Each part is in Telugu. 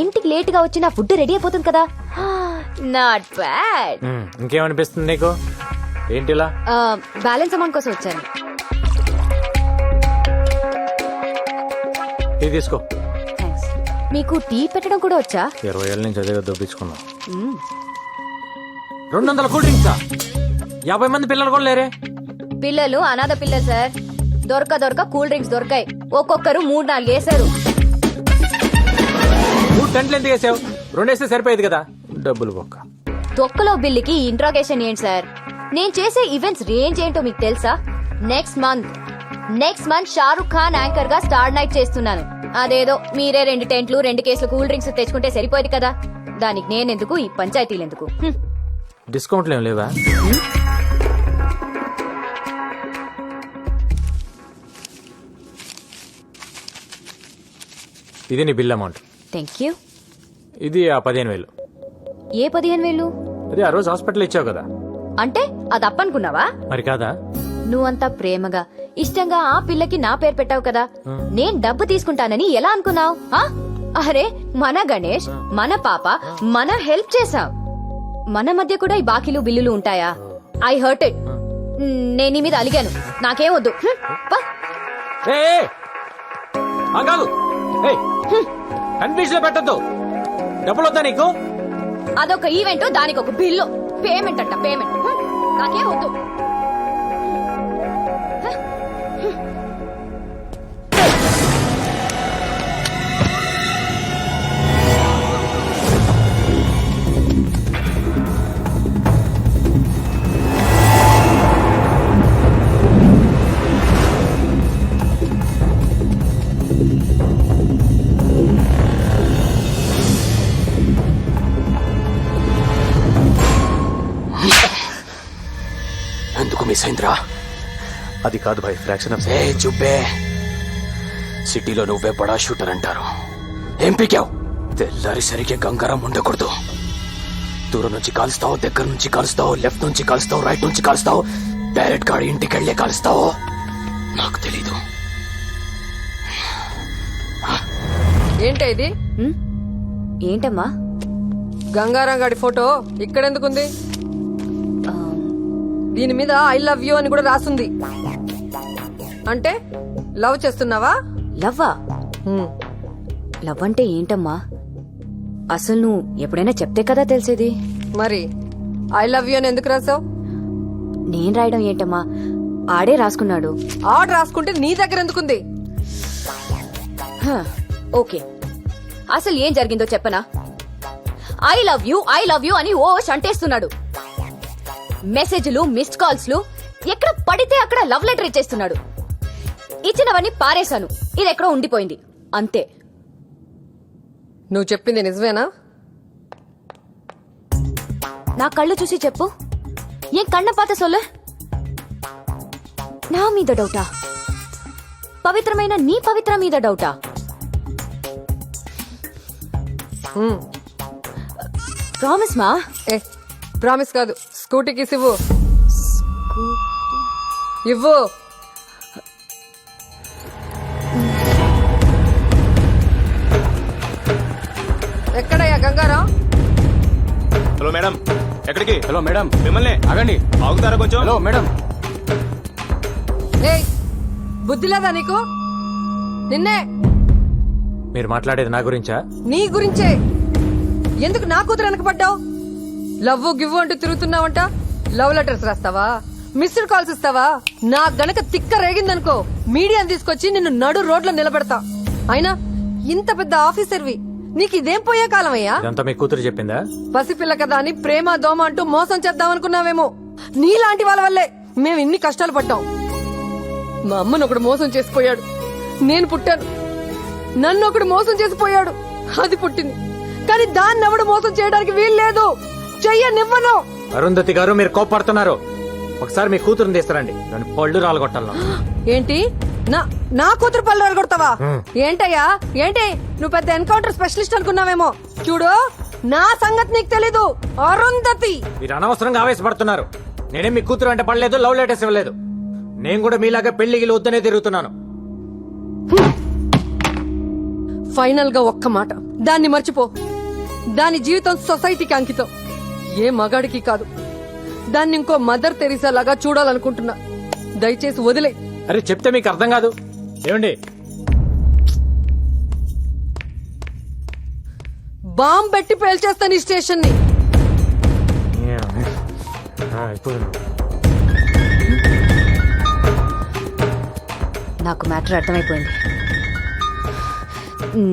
ఇంటికి లేట్గా వచ్చి నా ఫుడ్ రెడీ అయిపోతుంది కదా. Not bad. ఇంకేమనిపిస్తుంది నీకు? ఏంటిలా బ్యాలెన్స్ అమౌంట్ కోసం వచ్చాను. ఇది తీసుకో. థ్యాంక్స్ మీకు టీ పెట్టడం కూడా వచ్చా? ఇరవై ఏళ్ళ నుంచి అదే దొబ్బించుకున్నాం. మ్మ్. రెండు వందల కూల్ డ్రింక్సా యాభై మంది పిల్లలు కూడా లేరే. పిల్లలు అనాథ పిల్లలు సార్. దొరక దొరక కూల్ డ్రింక్స్ దొరకాయి. ఒక్కొక్కరు మూడు నాలుగు వేసారు మూడు టెంట్లు ఎందుకు వేసావు? రెండు వేస్తే సరిపోయేది కదా. డబ్బులు బొక్క. తొక్కలో బిల్లుకి ఇంట్రాగేషన్ ఏంటి సార్? నేను చేసే ఈవెంట్స్ రేంజ్ ఏంటో మీకు తెలుసా? Next month next month Shahrukh Khan యాంకర్గా star night చేస్తున్నాను. అదేదో మీరే రెండు టెంట్లు రెండు కేసులు కూల్ డ్రింక్స్ తెచ్చుకుంటే సరిపోయేది కదా. దానికి నేనెందుకు ఈ పంచాయతీలు ఎందుకు. డిస్కౌంట్లు ఏం లేవా? ఇది నీ బిల్ అమౌంట్ థ్యాంక్ యూ ఇది ఆ పదిహేను వేలు. ఏ పదిహేను వేలు? అది ఆ రోజు హాస్పిటల్ ఇచ్చావు కదా. అంటే అది అప్పనుకున్నావా? మరి కాదా? నువ్వంతా ప్రేమగా ఇష్టంగా ఆ పిల్లకి నా పేరు పెట్టావు కదా. నేను డబ్బు తీసుకుంటానని ఎలా అనుకున్నావు? అరే మన గణేష్ మన పాప మన హెల్ప్ చేసావు మన మధ్య కూడా ఈ బాకీలు బిల్లులు ఉంటాయా? ఐ హర్ట్ ఇట్ నేను మీద అలిగాను. నాకేం వద్దు. కన్ఫ్యూజ్లో పెట్టద్దు. డబ్బులు వద్దా నీకు? అదొక ఈవెంట్ దానికి ఒక బిల్లు. పేమెంట్ అంట పేమెంట్ నాకేం వద్దు. అయిందిరా అది కాదు భాయ్ ఫ్రాక్షన్ ఆఫ్ ఏ చుబ్బే సిటీలో నువ్వే బడా షూటర్ అంటారు. ఏం పీకావు? తెల్లారి సరిగ్గా గంగారం ఉండకూడదు. దూరం నుంచి కాలుస్తావు దగ్గర నుంచి కాలుస్తావు లెఫ్ట్ నుంచి కాలుస్తావు రైట్ నుంచి కాలుస్తావు డైరెక్ట్ గాడి ఇంటికి వెళ్ళే కాలుస్తావు. నాకు తెలీదు. ఏంటి ఇది? ఏంటమ్మా? గంగారాం గాడి ఫోటో ఇక్కడెందుకుంది? దీని మీద ఐ లవ్ యూ అని కూడా రాసుంది. అంటే లవ్ చేస్తున్నావా? లవ్వా. లవ్ అంటే ఏంటమ్మా? అసలు నువ్వు ఎప్పుడైనా చెప్తే కదా తెలిసేది? మరి ఐ లవ్ యూ అని ఎందుకు రాసావు? నేను రాయడం ఏంటమ్మా? ఆడే రాసుకున్నాడు. ఆర్డర్ రాసుకుంటే నీ దగ్గర ఎందుకుంది? హ, ఓకే. అసలు ఏం జరిగిందో చెప్పనా? I love you I love you అని ఓ అంటేస్తున్నాడు మెసేజ్లు మిస్డ్ కాల్స్లు ఎక్కడ పడితే అక్కడ లవ్ లెటర్ ఇచ్చేస్తున్నాడు. ఇచ్చినవన్నీ పారేశాను. ఇది ఎక్కడో ఉండిపోయింది. అంతే. నువ్వు చెప్పింది నిజమేనా? నా కళ్ళు చూసి చెప్పు. ఏం కண்ண పాత సొల్లు? నా మీద డౌటా? పవిత్రమైన నీ పవిత్ర మీద డౌటా. ప్రామిస్ మా? ఏ ప్రామిస్ కాదు స్కూటీకి ఇవ్వు. ఇవ్వు. ఎక్కడయ్యా గంగారాం? హలో మేడం ఎక్కడికి? Hello madam. మిమ్మల్ని? ఆగండి. ఆగుతారా కొంచెం? Hello madam. ఏయ్ బుద్ధి లేదా నీకు? నిన్నే. మీరు మాట్లాడేది నా గురించా? నీ గురించే. ఎందుకు నా కూతురు వెనకపడ్డావు లవ్ గివ్ అంటూ తిరుగుతున్నావంట? లవ్ లెటర్స్ రాస్తావా? మిస్డ్ కాల్స్ ఇస్తావా? నా గనక తిక్క రేగిందనుకో మీడియాని తీసుకొచ్చి నిన్ను నడు రోడ్లో నిలబెడతా. అయినా ఇంత పెద్ద ఆఫీసర్వి నీకు ఇదేం పోయే కాలమయ్యా? ఇదంతా మీ కూతురు చెప్పిందా? పసిపిల్ల కదా అని ప్రేమ దోమ అంటూ మోసం చేద్దామనుకున్నావేమో. నీలాంటి వాళ్ళ వల్లే మేము ఇన్ని కష్టాలు పడ్డాం. మా అమ్మను ఒకడు మోసం చేసిపోయాడు. నేను పుట్టాను. నన్ను ఒకడు మోసం చేసిపోయాడు. అది పుట్టింది. కానీ దాన్ని ఎవడు మోసం చేయడానికి వీల్లేదు. చెయ్యనివ్వను. అరుంధతి గారు మీరు కోప్పడుతున్నారు. ఒకసారి మీ కూతురుని తీస్తారండి దాని పళ్ళు రాలగొట్టాలను. ఏంటి? నా నా కూతురు పళ్ళు హ్మ్. ఏంటయ్యా? ఏంటి? నువ్వు పెద్ద ఎన్కౌంటర్ స్పెషలిస్ట్ అనుకున్నావేమో. చూడు నా సంగతి నీకు తెలీదు. అరుంధతి! మీరు అనవసరంగా ఆవేశపడుతున్నారు. నేనేం మీ కూతురు అంటే పడలేదు లవ్ లెటర్స్ ఇవ్వలేదు. నేను కూడా మీలాగా పెళ్ళికి వద్దనే తిరుగుతున్నాను. ఫైనల్గా ఒక్క మాట. దాన్ని మర్చిపో. దాని జీవితం సొసైటీకి అంకితం. ఏ మగాడికి కాదు. దాన్ని ఇంకో మదర్ తెరీసా లాగా చూడాలనుకుంటున్నా. దయచేసి వదిలే. అరే చెప్తే మీకు అర్థం కాదు. ఏమండి? బాంబ్ పెట్టి పేల్చేస్తాను ఈ స్టేషన్ని నాకు మ్యాటర్ అర్థమైపోయింది.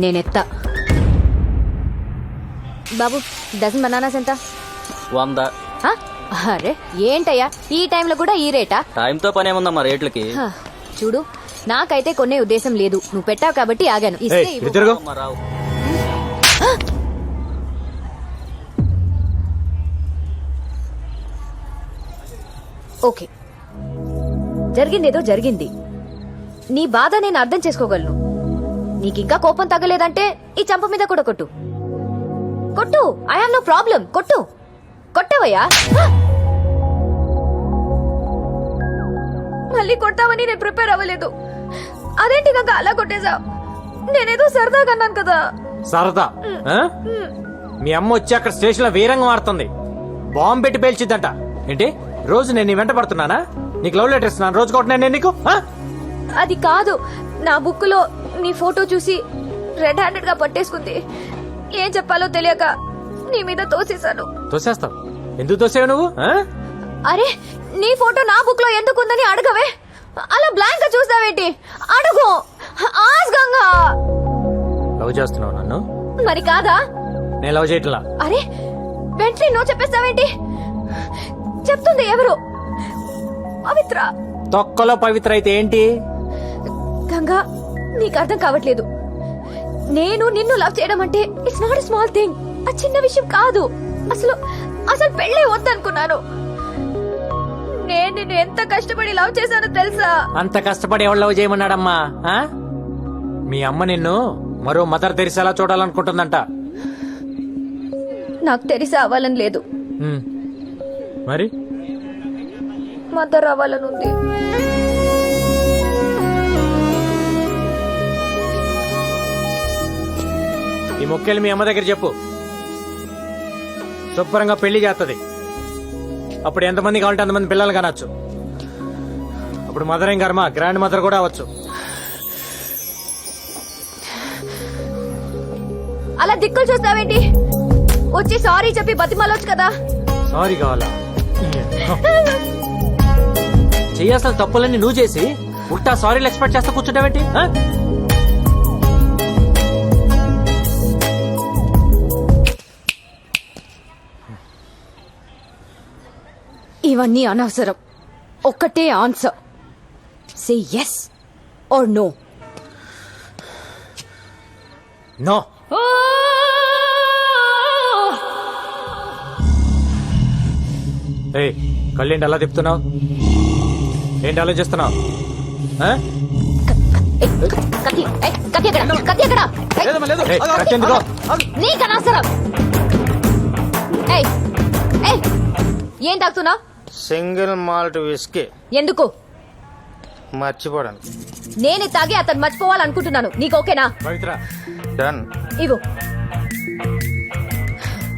నేనెత్తా బాబు డజన్ బనానాస్ ఎంత? వంద. హ? అరే ఏంటయ్యా? ఈ టైంలో కూడా ఈ రేటా? టైంతో పని ఏముందమ్మా రేట్లకి చూడు నాకైతే కొనే ఉద్దేశం లేదు. నువ్వు పెట్టావు కాబట్టి ఆగాను. ఇస్తే ఇవ్వు. రావు. ఓకే. జరిగిందేదో జరిగింది. నీ బాధ నేను అర్థం చేసుకోగలను. నీకింకా కోపం తగ్గలేదంటే ఈ చంప మీద కూడా కొట్టు. కొట్టు ఐ హావ్ నో ప్రాబ్లం కొట్టు. కొట్టవయ్యా! మళ్ళీ కొడతావని నేను ప్రిపేర్ అవ్వలేదు. అదేంటి కాక అలా కొట్టేశావు? నేనేదో సరదాగా అన్నాను కదా. సరదా? ఆ? మీ అమ్మ వచ్చి అక్కడ స్టేషన్లో వీరంగం ఆడుతుంది. బాంబు పెట్టి పేల్చిద్దంట. ఏంటి? రోజు నేను నీ వెంట పడుతున్నానా? నీకు లవ్ లెటర్ ఇస్తున్నాను. రోజు కొట్టినా నేను నీకు? ఆ? అది కాదు. నా బుక్లో నీ ఫోటో చూసి రెడ్ హ్యాండెడ్గా పట్టేసుకుంది. ఏం చెప్పాలో తెలియక నీ మీద తోసేశాను. తోసేస్తావు? ఎందుకు తోసేవు నువ్వు? అరే నీ ఫోటో నా బుక్లో ఎందుకు ఉందని అడగవే? అలా బ్లాంక్గా చూస్తావేంటి? అడుగు! ఆస్గంగా లవ్ చేస్తున్నావు నన్ను? మరి కాదా? నేను లవ్ చేయట్లా? అరే వెంటనే నో చెప్పేస్తావేంటి? చెప్తుంది ఎవరు? పవిత్ర! తొక్కలో పవిత్ర అయితే ఏంటి? గంగా నీకు అర్థం కావట్లేదు. నేను నిన్ను లవ్ చేయడం అంటే ఇట్స్ నాట్ స్మాల్ థింగ్ ఆ చిన్న విషయం కాదు. అసలు అసలు పెళ్ళే వద్దనుకున్నాను. నేను నిన్ను ఎంత కష్టపడి లవ్ చేశానో తెలుసా? అంత కష్టపడి ఎవరు లవ్ చేయమన్నాడమ్మా ఆ? మీ అమ్మ నిన్ను మరో మదర్ తెరిసేలా చూడాలనుకుంటుందంట. నాకు తెలిసి అవ్వాలని లేదు. ఉమ్. మరి? మదర్ అవ్వాలని ఉంది. ఈ మొక్కేలు మీ అమ్మ దగ్గర చెప్పు. శుభ్రంగా పెళ్ళి చేస్తుంది. అప్పుడు ఎంతమంది కావాలంటే అంతమంది పిల్లలు కనొచ్చు. అప్పుడు మదర్ ఏం కర్మ గ్రాండ్ మదర్ కూడా అవ్వచ్చు. అలా దిక్కులు చూస్తావేంటి? వచ్చి సారీ చెప్పి బతిమాలొచ్చు కదా. సారీ కావాలా? చెయ్యాల్సిన తప్పులన్నీ నువ్వు చేసి ఉల్టా సారీలు ఎక్స్పెక్ట్ చేస్తా కూర్చుంటావేంటి? ఇవన్నీ అనవసరం. ఒక్కటే answer. Say yes or no no ఏయ్ కళ్ళేంటి అలా తిప్పుతున్నావు? ఏంటి ఆలోచిస్తున్నావు ఏం తాగుతున్నావు? Single malt whisky. ఎందుకు? మర్చిపోవడానికి. నేనే తాగి అతను మర్చిపోవాలనుకుంటున్నాను. నీకు ఓకేనా? పవిత్ర డన్. ఇవ్వు.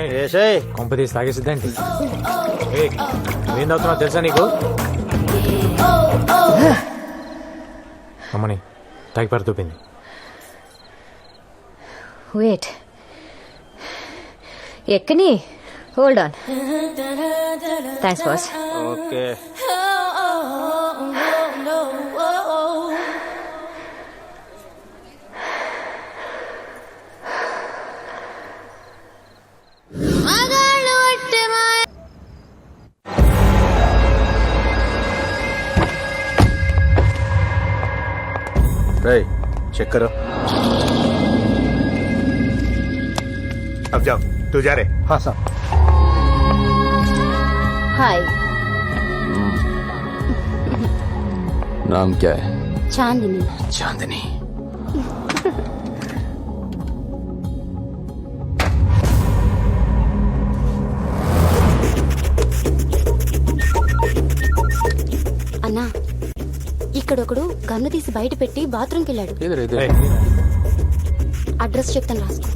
ఏయ్, ఏసై కొంప తీసి తాగేసిద్దేంటి ఏయ్, నువ్వేం తాగుతున్నావు తెలుసా నీకు? అమ్మని తాగి పడుతుంది weight ఎక్కని? hold on thanks boss okay रही चेक करो अब जाओ तू जा रहे हाँ साहब హాయ్ नाम क्या है చాందిని चांदनी అన్నా ఇక్కడొకడు గన్ను తీసి బయట పెట్టి బాత్రూమ్కి వెళ్ళాడు इधर इधर ఏయ్, అడ్రస్ చెప్తాను రాసుకో